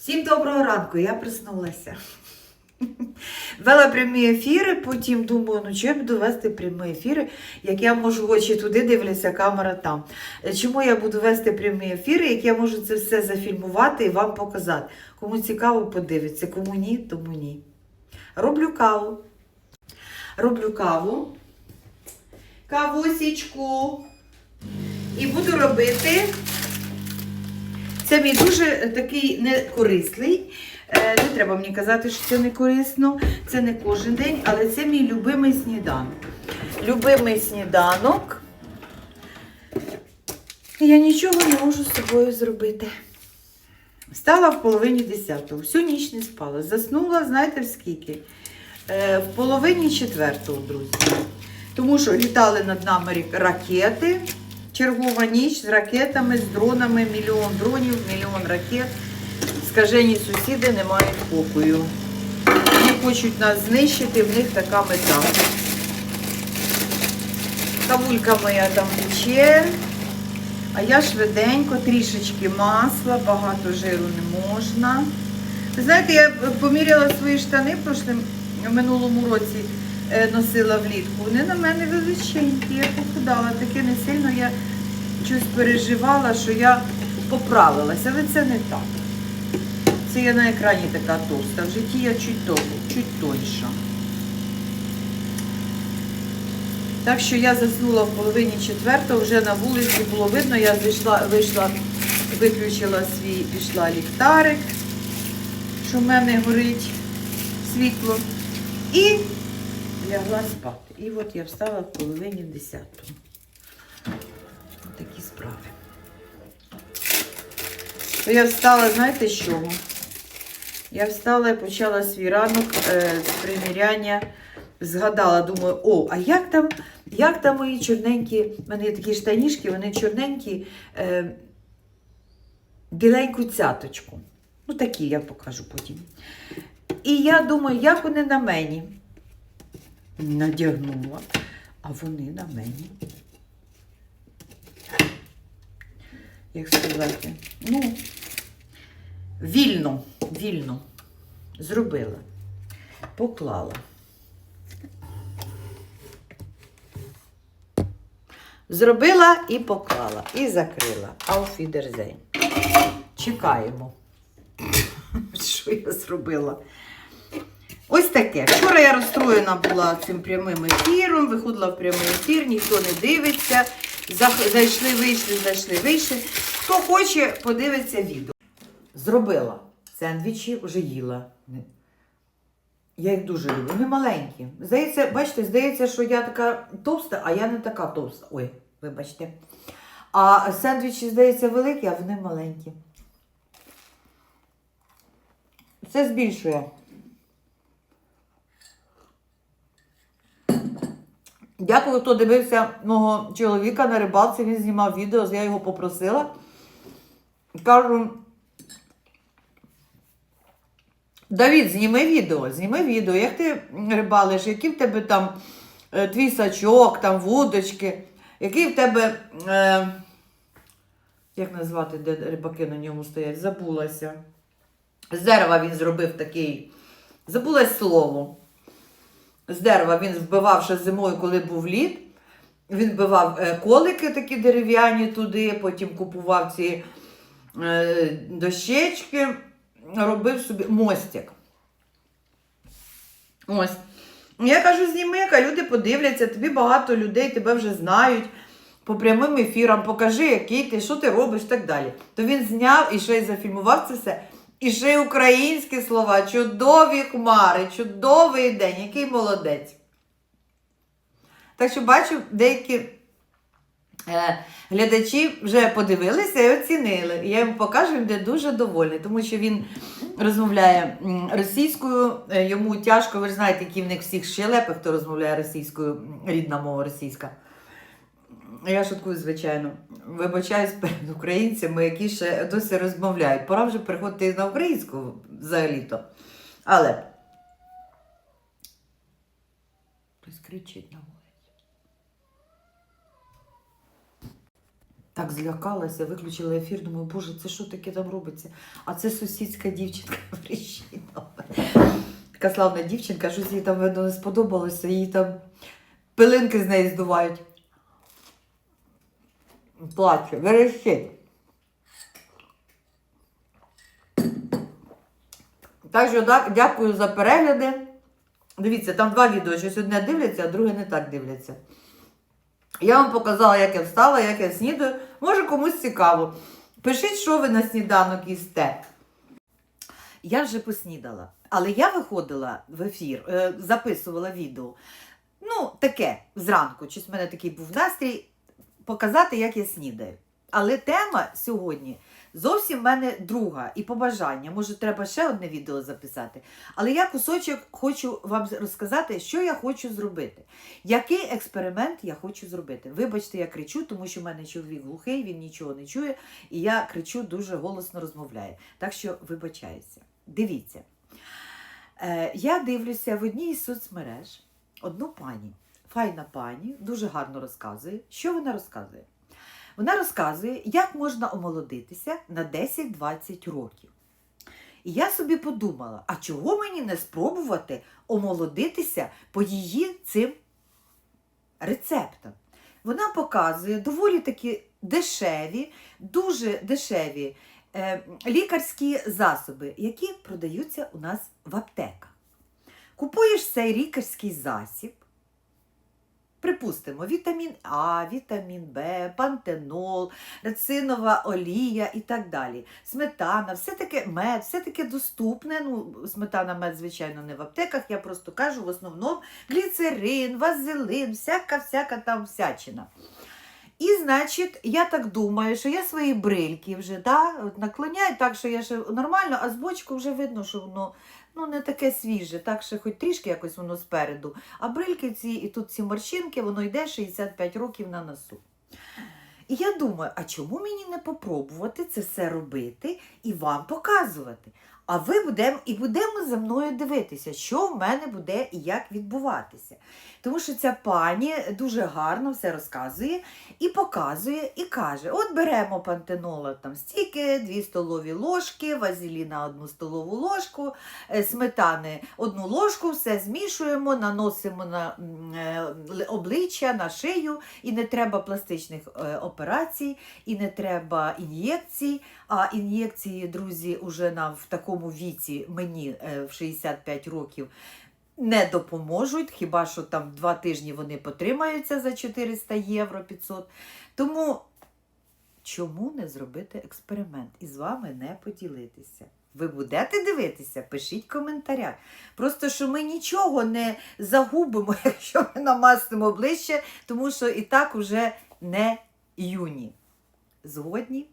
Всім доброго ранку, я проснулася. Вела прямі ефіри, потім думаю, ну чому я буду вести прямі ефіри, як я можу очі туди дивляться, камера там. Чому я буду вести прямі ефіри, як я можу це все зафільмувати і вам показати? Кому цікаво, подивиться, кому ні, тому ні. Роблю каву. Роблю каву. Кавусічку. І буду робити. Це мій дуже такий некорисний. Е, Не треба мені казати, що це не корисно. Це не кожен день, але це мій любимий сніданок. Любимий сніданок. Я нічого не можу з собою зробити. Встала в половині десятого, всю ніч не спала. Заснула, знаєте, в скільки? Е, в половині четвертого, друзі. Тому що літали над нами ракети. Чергова ніч з ракетами, з дронами, мільйон дронів, мільйон ракет. Скажені сусіди не мають спокою. Вони хочуть нас знищити, в них така мета. Кавулька моя там пече. А я швиденько, трішечки масла, багато жиру не можна. Ви знаєте, я поміряла свої штани в минулому році носила влітку. Вони на мене величенькі, я похудала. Таке не сильно я щось переживала, що я поправилася, але це не так. Це я на екрані така товста. В житті я чуть товста, чуть тоньша. Так що я заснула в половині четвертого, вже на вулиці було видно, я зайшла, вийшла, виключила свій, пішла ліхтарик, що в мене горить світло. І лягла спати. І от я встала в половині десятого. Такі справи. То я встала, знаєте з чого? Я встала і почала свій ранок е, з приміряння. Згадала, думаю, о, а як там, як там мої чорненькі, в мене є такі штанішки, вони чорненькі, е, біленьку цяточку. Ну, такі я покажу потім. І я думаю, як вони на мені. Надягнула, а вони на мені. Як сказати? Ну, вільно, вільно зробила, поклала. Зробила і поклала, і закрила. Wiedersehen. Чекаємо. Що я зробила? Таке. Вчора я розстроєна була цим прямим ефіром, виходила в прямий ефір, ніхто не дивиться. Зайшли, вийшли, зайшли, вийшли. Хто хоче, подивиться відео. Зробила. Сендвічі вже їла. Я їх дуже люблю. Вони маленькі. Здається, бачите, здається, що я така товста, а я не така товста. Ой, вибачте. А сендвічі, здається, великі, а вони маленькі. Це збільшує. Дякую, хто дивився мого чоловіка на рибалці. Він знімав відео, я його попросила. Кажу, Давід, зніми відео, зніми відео, як ти рибалиш, який в тебе там е, твій сачок, там вудочки, який в тебе, е, як назвати, де рибаки на ньому стоять, забулася. З він зробив такий, забулось слово. З дерева він вбивав ще зимою, коли був лід. Він вбивав е, колики такі дерев'яні туди, потім купував ці е, дощечки, робив собі мостик. Ось. Я кажу, зніми, а люди подивляться, тобі багато людей тебе вже знають. По прямим ефірам, покажи, який ти, що ти робиш і так далі. То він зняв і ще й зафільмував це все. І ще й українські слова, чудові хмари, чудовий день, який молодець. Так що бачу, деякі е, глядачі вже подивилися і оцінили. Я йому покажу, він буде дуже довольний, тому що він розмовляє російською, е, йому тяжко, ви ж знаєте, які в них всіх щелепи, хто розмовляє російською, рідна мова російська. Я шуткую, звичайно. Вибачаюсь перед українцями, які ще досі розмовляють. Пора вже переходити на українську взагалі-то. Але. Хтось кричить на вулиці. Так злякалася, виключила ефір, думаю, боже, це що таке там робиться? А це сусідська дівчинка Вріщина. Така славна дівчинка, щось їй там видно не сподобалося, їй там пилинки з неї здувають. Плаче, верещить. Так що так, дякую за перегляди. Дивіться, там два відео, щось одне дивляться, а друге не так дивляться. Я вам показала, як я встала, як я снідаю. Може комусь цікаво. Пишіть, що ви на сніданок їсте. Я вже поснідала, але я виходила в ефір, е, записувала відео. Ну, таке зранку. Щось в мене такий був настрій показати, як я снідаю. Але тема сьогодні зовсім в мене друга і побажання. Може, треба ще одне відео записати. Але я кусочок хочу вам розказати, що я хочу зробити. Який експеримент я хочу зробити? Вибачте, я кричу, тому що в мене чоловік глухий, він нічого не чує, і я кричу дуже голосно розмовляю. Так що вибачаюся. Дивіться. Е, я дивлюся в одній із соцмереж одну пані. Файна пані, дуже гарно розказує. Що вона розказує? Вона розказує, як можна омолодитися на 10-20 років. І я собі подумала, а чого мені не спробувати омолодитися по її цим рецептам? Вона показує доволі такі дешеві, дуже дешеві е, лікарські засоби, які продаються у нас в аптеках. Купуєш цей лікарський засіб, припустимо, вітамін А, вітамін Б, пантенол, рецинова олія і так далі. Сметана, все таке мед, все таке доступне. Ну, сметана, мед, звичайно, не в аптеках. Я просто кажу в основному гліцерин, вазелин, всяка-всяка там всячина. І, значить, я так думаю, що я свої брильки вже да, наклоняю так, що я ще нормально, а з бочку вже видно, що воно ну, не таке свіже, так що хоч трішки якось воно спереду. А брильки ці, і тут ці морщинки, воно йде 65 років на носу. І я думаю, а чому мені не попробувати це все робити і вам показувати? А ви будемо і будемо за мною дивитися, що в мене буде і як відбуватися. Тому що ця пані дуже гарно все розказує і показує, і каже: от беремо пантенола там стільки, 2 столові ложки, вазеліна одну столову ложку, е, сметани одну ложку, все змішуємо, наносимо на е, обличчя, на шию, і не треба пластичних е, операцій, і не треба ін'єкцій. А ін'єкції, друзі, уже на в такому віці мені е, в 65 років не допоможуть, хіба що там два тижні вони потримаються за 400 євро 500. Тому чому не зробити експеримент і з вами не поділитися? Ви будете дивитися? Пишіть в коментарях. Просто що ми нічого не загубимо, якщо ми намастимо обличчя, тому що і так уже не юні. Згодні?